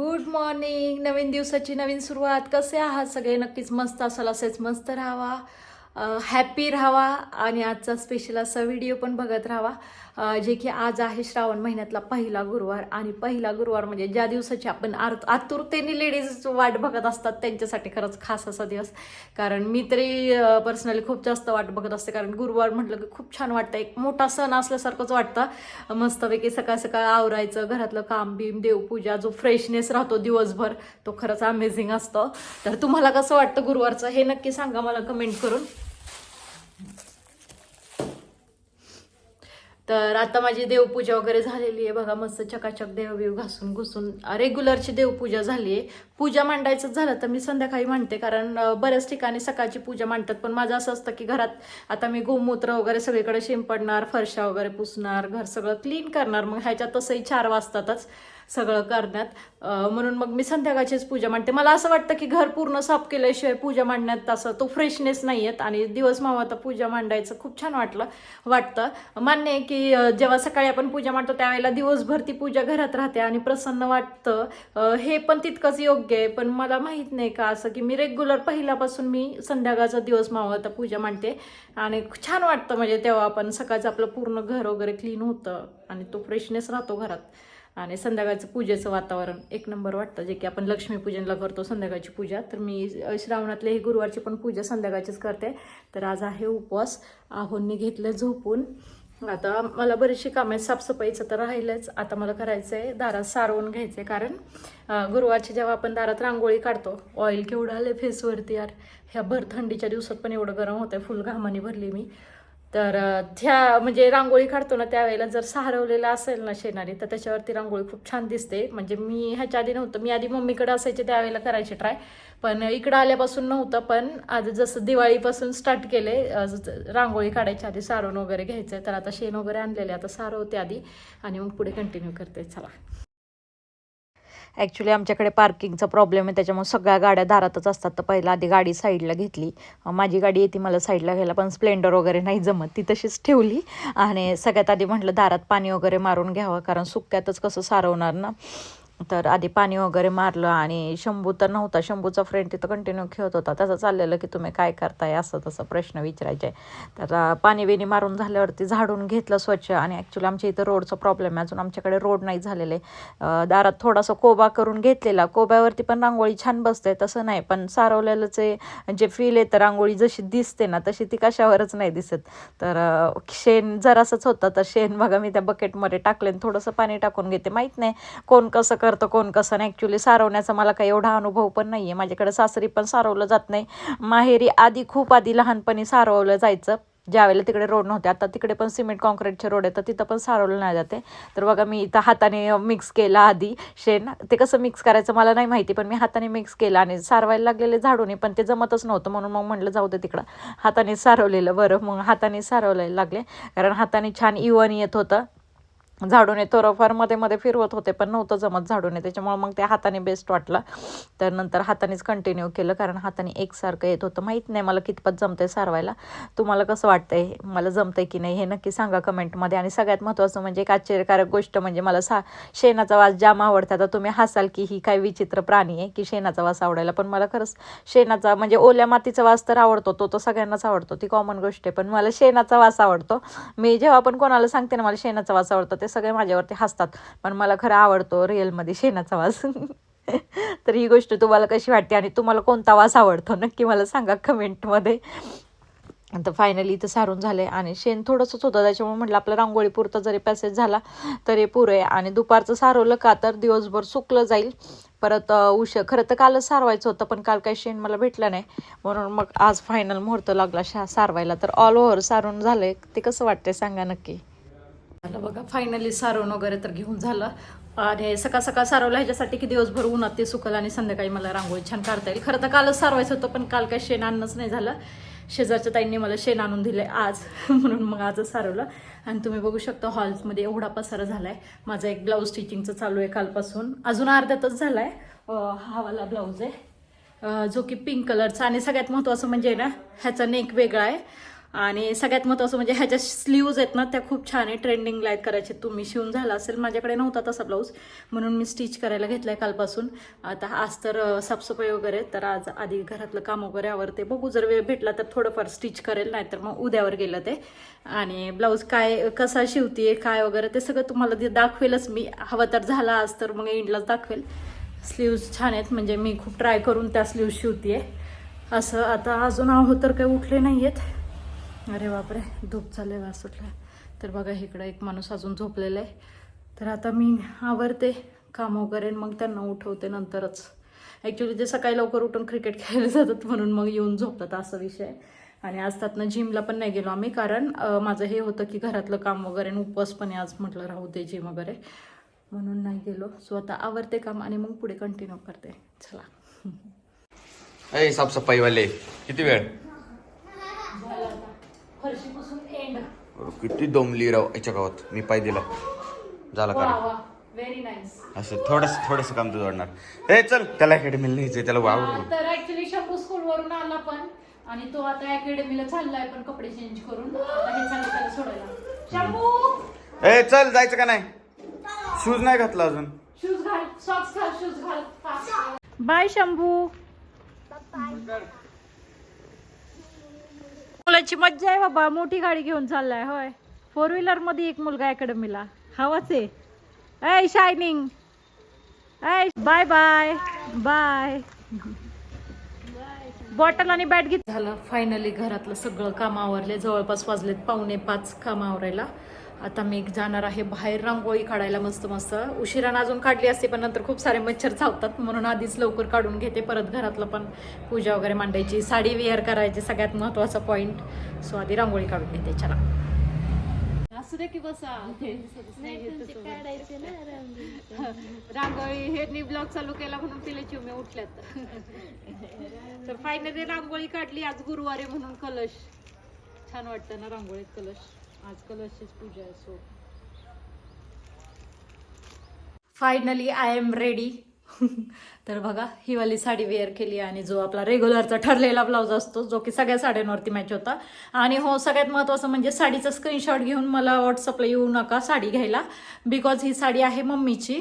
Good morning नवीन दिवसाची नवीन सुरुवात. कसे आहात सगळे? नक्कीच मस्त असाल असेच मस्त राहावा. हॅपी राहावा आणि आजचा स्पेशल असा व्हिडिओ पण बघत राहावा. जे की आज आहे श्रावण महिन्यातला पहिला गुरुवार आणि पहिला गुरुवार म्हणजे ज्या दिवसाची आपण आर आतुरतेने लेडीज वाट बघत असतात त्यांच्यासाठी खरंच खास असा दिवस. कारण मी तरी पर्सनली खूप जास्त वाट बघत असते. कारण गुरुवार म्हटलं की खूप छान वाटतं. एक मोठा सण असल्यासारखंच वाटतं. मस्तपैकी सकाळ सकाळ आवरायचं घरातलं काम बिम देवपूजा जो फ्रेशनेस राहतो दिवसभर तो खरंच अमेझिंग असतो. तर तुम्हाला कसं वाटतं गुरुवारचं? हे नक्की सांगा मला कमेंट करून. तर आता माझी देवपूजा वगैरे झालेली आहे. बघा मस्त चकाचक देवबीव घासून घुसून रेग्युलरची देवपूजा झाली आहे. पूजा मांडायचं झालं तर मी संध्याकाळी मांडते कारण बऱ्याच ठिकाणी सकाळची पूजा मांडतात. पण माझं असं असतं की घरात आता मी गोमूत्र वगैरे सगळीकडे शिंपडणार फरशा वगैरे पुसणार घर सगळं क्लीन करणार. मग ह्याच्यात तसंही चार वाजतातच. सगळं करण्यात. म्हणून मग मी संध्याकाळचीच पूजा मांडते. मला असं वाटतं की घर पूर्ण साफ केल्याशिवाय पूजा मांडण्यात तसं तो फ्रेशनेस नाही येत आणि दिवस मावळता पूजा मांडायचं खूप छान वाटलं वाटतं. मान्य आहे की जेव्हा सकाळी आपण पूजा मांडतो त्यावेळेला दिवसभर ती पूजा घरात राहते आणि प्रसन्न वाटतं. हे पण तितकंच योग्य आहे. पण मला माहीत नाही का असं की मी रेग्युलर पहिल्यापासून मी संध्याकाळचा दिवस मावळता पूजा मांडते आणि छान वाटतं. म्हणजे तेव्हा आपण सकाळचं आपलं पूर्ण घर वगैरे क्लीन होतं आणि तो फ्रेशनेस राहतो घरात. आणि संध्याकाळचं पूजेचं वातावरण एक नंबर वाटतं जे की आपण लक्ष्मीपूजनला करतो संध्याकाळची पूजा. तर मी श्रावणातले ही गुरुवारची पण पूजा संध्याकाळचीच करते. तर आज आहे उपवास. आहोंनी घेतलं झोपून. आता मला बरीचशी कामं आहेत. साफसफाईचं तर राहिलंच. आता मला करायचं आहे दारात सारवून घ्यायचं आहे कारण गुरुवारची जेव्हा आपण दारात रांगोळी काढतो ऑइल केवढं आलं फेसवरती यार. ह्या भर थंडीच्या दिवसात पण एवढं गरम होतं फुल घामाने भरली मी. तर अ, त्या म्हणजे रांगोळी काढतो ना त्यावेळेला जर सारवलेलं असेल ना शेणारी तर त्याच्यावरती रांगोळी खूप छान दिसते. म्हणजे मी ह्याच्या आधी नव्हतं. मी आधी मम्मीकडे असायचे त्यावेळेला करायचे ट्राय. पण इकडं आल्यापासून नव्हतं. पण आज जसं दिवाळीपासून स्टार्ट केले रांगोळी काढायच्या आधी सारवण वगैरे घ्यायचं तर आता शेण वगैरे आणलेले आता सारवते आधी. आणि मग पुढे कंटिन्यू करते. चला. ॲक्च्युली आमच्याकडे पार्किंगचा प्रॉब्लेम आहे. त्याच्यामुळे सगळ्या गाड्या दारातच असतात. तर पहिला आधी गाडी साईडला घेतली. माझी गाडी येते मला साईडला घ्यायला पण स्प्लेंडर वगैरे नाही जमत. ती तशीच ठेवली. आणि सगळ्यात आधी म्हटलं दारात पाणी वगैरे मारून घ्यावं कारण सुक्यातच कसं सारवणार ना? तर आधी पाणी वगैरे मारलं आणि शंभू तर नव्हता. शंभूचा फ्रेंड तिथं कंटिन्यू खेळत होता. त्याचं चाललेलं की तुम्ही काय करताय? असं तसं प्रश्न विचारायचे. तर पाणी बिणी मारून झाल्यावरती झाडून घेतलं स्वच्छ आणि ॲक्च्युली आमच्या इथं रोडचा प्रॉब्लेम आहे. अजून आमच्याकडे रोड नाही झालेले. दारात थोडासा कोबा करून घेतलेला. कोब्यावरती पण रांगोळी छान बसते. तसं नाही. पण सारवलेलं जे फील येतं रांगोळी जशी दिसते ना तशी ती कशावरच नाही दिसत. तर शेण जरासंच होतं. तर शेण बघा मी त्या बकेटमध्ये टाकले आणि थोडंसं पाणी टाकून घेते. माहीत नाही कोण कसं करतं कोण कसं नाही. ॲक्च्युली सारवण्याचा मला काही एवढा अनुभव पण नाही आहे माझ्याकडे सासरी पण सारवलं जात नाही. माहेरी आधी खूप आधी लहानपणी सारवलं जायचं. ज्यावेळेला तिकडे रोड नव्हते. आता तिकडे पण सिमेंट कॉन्क्रीटचे रोड आहेत तर तिथं पण सारवलं नाही जाते. तर बघा मी इथं हाताने मिक्स केलं आधी शेण. ते कसं मिक्स करायचं मला नाही माहिती पण मी हाताने मिक्स केलं आणि सारवायला लागलेले झाडूने पण ते जमतच नव्हतं. म्हणून मग म्हटलं जाऊ दे तिकडं. हाताने सारवलेलं. बरं मग हाताने सारवलेलं लागले. कारण हाताने छान इवन येत होतं. झाडूने थोडंफारमध्ये मध्ये फिरवत होते पण नव्हतं जमत झाडूने. त्याच्यामुळे मग ते हाताने बेस्ट वाटलं. तर नंतर हातानेच कंटिन्यू केलं कारण हाताने एकसारखं येत होतं. माहीत नाही मला कितपत जमतंय सारवायला. तुम्हाला कसं वाटतंय? मला जमतंय की नाही? हे नक्की सांगा कमेंटमध्ये आणि सगळ्यात महत्त्वाचं म्हणजे एक आश्चर्यकारक गोष्ट म्हणजे मला सा शेणाचा वास जाम आवडता. तर तुम्ही हसाल की ही काय विचित्र प्राणी आहे की शेणाचा वास आवडायला. पण मला खरंच शेणाचा म्हणजे ओल्या मातीचा वास तर आवडतो. तो तर सगळ्यांनाच आवडतो. ती कॉमन गोष्ट आहे. पण मला शेणाचा वास आवडतो. मी जेव्हा पण कोणाला सांगते ना मला शेणाचा वास आवडतो ते सगळे माझ्यावरती हसतात. पण मला खरं आवडतो रिअलमध्ये शेणाचा वास. तर ही गोष्ट तुम्हाला कशी वाटते आणि तुम्हाला कोणता वास आवडतो? नक्की मला सांगा कमेंटमध्ये. तर फायनली इथं सारून झाले आणि शेण थोडंसंच होतं. त्याच्यामुळे म्हटलं आपलं रांगोळीपुरता जरी पॅसेज झाला तरी पुरे. आणि दुपारचं सारवलं का तर दिवसभर सुकलं जाईल. परत उश. खरं तर कालच सारवायचं होतं पण काल काही शेण मला भेटलं नाही. म्हणून मग आज फायनल मुहूर्त लागला शा सारवायला. तर ऑल ओव्हर सारून झालंय. ते कसं वाटतंय सांगा नक्की. झालं बघा. फायनली सारवण वगैरे तर घेऊन झालं. आणि सकाळ सकाळ सारवलं ह्याच्यासाठी की दिवसभर उन्हात ते सुकल आणि संध्याकाळी मला रांगोळी छान काढता येईल. खरं तर कालच सारवायचं होतं पण काल काय शेण आणणंच नाही झालं. शेजारच्या ताईंनी मला शेण आणून दिले आज. म्हणून मग आजच सारवलं. आणि तुम्ही बघू शकता हॉल्समध्ये एवढा पसारा आहे माझा एक ब्लाऊज स्टिचिंगचं चालू आहे कालपासून. अजून अर्ध्यातच झाला आहे हावाला ब्लाऊज आहे. जो की पिंक कलरचा आणि सगळ्यात महत्त्वाचं म्हणजे ना ह्याचा नेक वेगळा आहे. आणि सगळ्यात महत्त्वाचं म्हणजे ह्याच्या स्लीव्ज आहेत ना त्या खूप छान आहे ट्रेंडिंग लाइट करायचे. तुम्ही शिवून झाला असेल माझ्याकडे नव्हता तसा ब्लाऊज म्हणून मी स्टिच करायला घेतलाय कालपासून. आता आज तर साफसफाई वगैरे तर आज आधी घरातलं काम वगैरे आवरते बघू. जर वेळ भेटला तर थोडंफार स्टिच करेल नाहीतर मग उद्यावर गेलं ते. आणि ब्लाऊज काय कसा शिवतीये काय वगैरे ते सगळं तुम्हाला ते दाखवेलच मी. हवं तर झाला आज तर मग एंडलाच दाखवेल. स्लीव्ज छान आहेत म्हणजे मी खूप ट्राय करून त्या स्लीव्ज शिवतीये. असं आता अजून आहो तर काही उठले नाही आहेत अरे बापरे धूप चालले वास सुटला तर बघा इकडं एक माणूस अजून झोपलेला आहे तर आता मी आवरते काम वगैरे आणि मग त्यांना उठवते नंतरच. ॲक्च्युली ते सकाळी लवकर उठून क्रिकेट खेळायला जातात म्हणून मग येऊन झोपतात असा विषय. आहे. आणि आज त्यातनं जिमला पण नाही गेलो आम्ही कारण माझं हे होतं की घरातलं काम वगैरे आणि उपवास पण आहे आज म्हटलं राहू दे जिम वगैरे. म्हणून नाही गेलो. सो आता आवरते काम आणि मग पुढे कंटिन्यू करते. चला. साफसफाईवाले किती वेळ? फरशीपासून एंड अरे, किती दमली राव याच्या गावात? मी पाय दिला. झाला वा का वा. व्हेरी नाईस असं थोडस थोडस काम तुझं वाढणार. ए चल त्याला अकॅडमीला न्यायचंय त्याला वाव. तर ऍक्च्युली शंभू स्कूल वरून आला पण आणि तो आता अकॅडमीला चाललाय पण कपडे चेंज करून आता हे चाललं त्याला सोडायला. शंभू! ए चल जायचं का नाही? शूज नाही घातला अजून. शूज घाल सॉक्स घाल शूज घाल. बाय शंभू. मुलाची मज्जा आहे बाबा. मोठी गाडी घेऊन चाललाय होय. फोर व्हीलरमध्ये एक मुलगा अकॅडमीला हवाच आहे. ऐ शायनिंग ऐ बाय बाय बाय बॉटल आणि बॅट घेत झालं. फायनली घरातलं सगळं काम आवरले. जवळपास वाजलेत पावणे पाच काम आवरायला. आता मी जाणार आहे बाहेर रांगोळी काढायला मस्त मस्त. उशिरानं अजून काढली असते पण नंतर खूप सारे मच्छर चावतात म्हणून आधीच लवकर काढून घेते. परत घरातलं पण पूजा वगैरे मांडायची. साडी वेअर करायची सगळ्यात महत्त्वाचा पॉईंट सो आधी रांगोळी काढून घेते चला. असू दे की बसा. रांगोळी. हे ब्लॉग चालू केला म्हणून तिला चिवमे उठल्यात. तर फायनली रांगोळी काढली आज गुरुवारी म्हणून कलश. छान वाटतं ना रांगोळीत कलश. आजकाल अशीच पूजा आहे so finally I am ready तर बघा ही वाली साडी वेअर केली आणि जो आपला रेग्युलरचा ठरलेला ब्लाऊज असतो जो की सगळ्या साड्यांवरती मॅच होता. आणि हो सगळ्यात महत्त्वाचं म्हणजे साडीचा स्क्रीनशॉट घेऊन मला व्हॉट्सअपला येऊ नका साडी घ्यायला बिकॉज ही साडी आहे मम्मीची.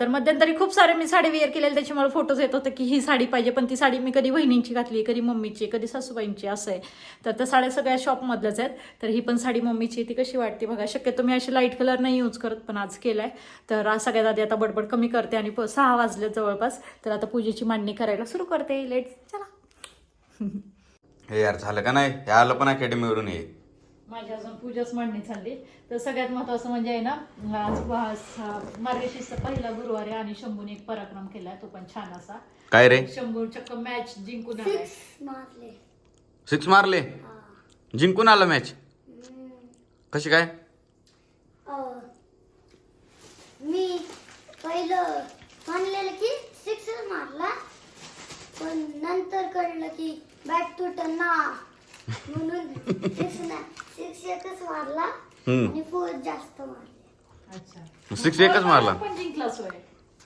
तर मध्यंतरी खूप सारे मी साडी वेअर केलेले त्याचे मला फोटोज येत होते की ही साडी पाहिजे पण ती साडी मी कधी बहिणींची घातली कधी मम्मीची कधी सासूबाईंची असं आहे. तर त्या साड्या सगळ्या शॉपमधल्याच आहेत. तर ही पण साडी मम्मीची ती कशी वाटते बघा. शक्यतो मी अशी लाइट कलर नाही यूज करत पण आज केलाय. तर आज सगळ्यात आधी आता बडबड कमी करते आणि सहा वाजले जवळपास. तर आता पूजेची मांडणी करायला सुरू करते. लेट चला. हे यार झालं का नाही? हे आलं पण अकॅडमीवरून येईल माझी अजून पूजाच मांडणी चालली. तर सगळ्यात महत्वाचं म्हणजे आहे ना आज मार्गशीर्षचा पहिला गुरुवार आहे आणि शंभूने एक पराक्रम केलाय तो पण छान असा. काय रे? शंभू चक्क मॅच जिंकून आलाय. मारले. सिक्स मारले? जिंकून आला मॅच कशी काय? मी पहिलं म्हणलेलं की सिक्स मारला पण नंतर कळलं की बॅट तुट ना. म्हणून सिक्स सिक्स एकच मारला हम्म. आणि फोर जास्त मारले अच्छा सिक्स एकच मारला पण जिंकलाच होय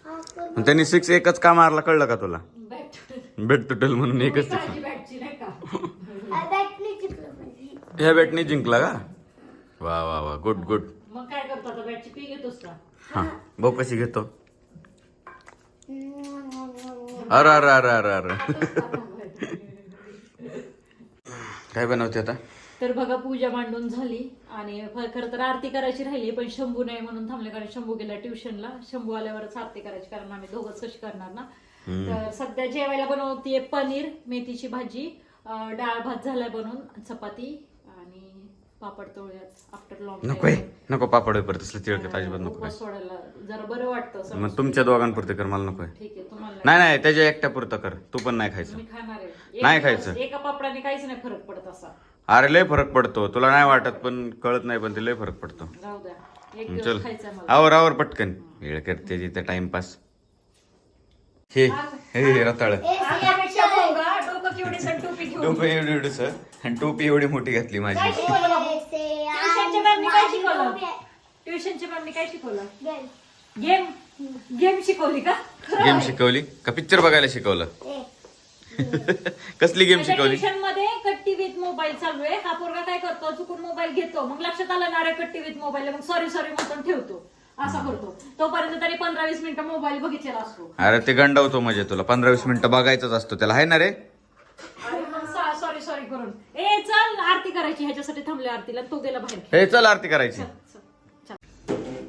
हा पण आणि त्यांनी सिक्स एकच का मारला कळलं का तुला बॅट बेट तुटेल म्हणून एकच काळजी बॅटची नाही का बॅट नाही जिंकलं पाहिजे ह्या बॅटने जिंकला का वा वा वा गुड गुड मग काय करतो आता बॅटची पी घेतोस का हा भाऊ कशी घेतो अरे अरे अरे अरे अरे काय बनवते आता तर बघा पूजा मांडून झाली. आणि खरं तर आरती करायची राहिली पण शंभू नाही म्हणून थांबले कारण शंभू गेला ट्युशनला. शंभू आल्यावरच आरती करायची कारण आम्ही दोघंच कशी करणार ना. तर सध्या जेवायला बनवतीये पनीर मेथीची भाजी डाळ भात झालाय बनवून चपाती आणि पापड तळूयात आफ्टर लॉंग नकोय. नको पापड परत असलं तिळकत अजिबात नको सोडायला जरा बरं वाटतं. मग तुमच्या दोघांपुरते कर मला नकोय. ठीक आहे तुम्हाला नाही नाही त्याच्या एकट्या पुरतं कर. तू पण नाही खायचं. मी खाणार आहे. नाही खायचं. एका पापडाने काहीच नाही फरक पडत असा. अरे लय फरक पडतो. तुला नाही वाटत पण कळत नाही पण ते लय फरक पडतो. राहू द्या. एक चल दिवस खायचा मला. आवर आवर पटकन. वेळ करते तिथे टाइमपास हे हे रताळ. डोकं टोपी घेऊन. टोपी एवढी एवढीच आणि टोपी एवढी मोठी घातली माझी. काय शिकवलं बाबू? ट्युशनच्या मॅमनी काय शिकवलं? ट्युशनच्या मॅमनी काय शिकवलं? गेम. गेम? शिकवली का? गेम शिकवली? का पिक्चर बघायला शिकवलं? कसली गेम शिकवली? ट्युशनमध्ये कट्टी विथ मोबाईल चालू आहे. हा पोरगा काय करतो? चुकून मोबाईल घेतो. मग लक्षात आलं ना रे कट्टी विथ मोबाईल मग सॉरी सॉरी म्हणून ठेवतो. असा करतो. तोपर्यंत तरी पंधरा वीस मिनिटं मोबाईल बघितलेला असतो. अरे ते गंडवतो म्हणजे तुला. पंधरा वीस मिनिटं बघायचंच असतो त्याला. आहे ना रे? आणि मग सॉरी सॉरी करून. ए चल आरती करायची. ह्याच्यासाठी थांबले आरतीला. तो गेला बाहेर. हे चल आरती करायची.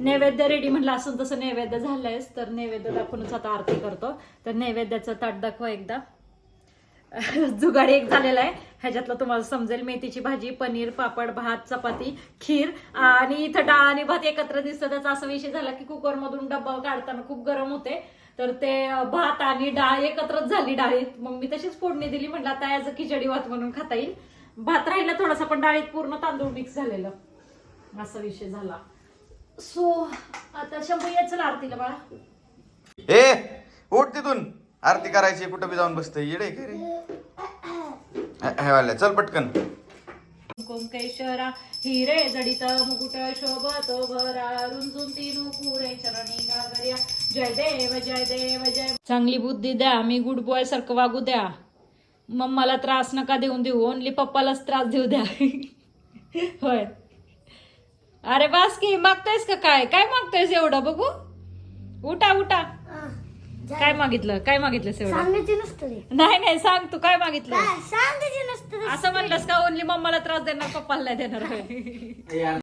नैवेद्य रेडी म्हणलं असं तसं नैवेद्य झालंयच तर नैवेद्य दाखवूनच आता आरती करतो. तर नैवेद्याचं ताट दाखवा एकदा. जुगाड एक झालेला आहे. ह्याच्यातलं तुम्हाला समजेल मेथीची भाजी पनीर पापड भात चपाती खीर आणि इथं डाळ आणि भात एकत्र दिसतं. त्याचा असा विषय झाला की कुकरमधून डब्बा काढताना खूप गरम होते. तर ते भात आणि डाळ एकत्रच झाली डाळीत. मग मी तशीच फोडणी दिली. म्हटलं आता याचं खिचडी भात म्हणून खाता येईल. भात राहिला थोडासा पण डाळीत पूर्ण तांदूळ मिक्स झालेलं. असा विषय झाला. सो आता शंभू याच आरतीला बाळा. ए उठ तिथून. आरती करायची कुठं बी जाऊन बसते येडे काय रे? हे- वाल्या, चल पटकन. कुंकेश्वरा हिरे जडित मुकुट शोभतो भरा. रुंजून तीन चरणी गागर्या जय देव जय देव जय चांगली बुद्धी द्या मी गुड बॉय सारखं वागू द्या. मम्माला त्रास नका देऊन देऊ ओनली पप्पालाच त्रास देऊ द्या. होय. अरे बास की मागतायस का काय? काय मागतायस एवढं बघू? उठा उठा. काय मागितलं? काय एवढं सांगायची नसतं रे नाही नाही सांग तू काय मागितलं? सांगायची नसतं. असं म्हणलंस का ओनली मम्माला त्रास देणार पप्पाला नाही देणार होय.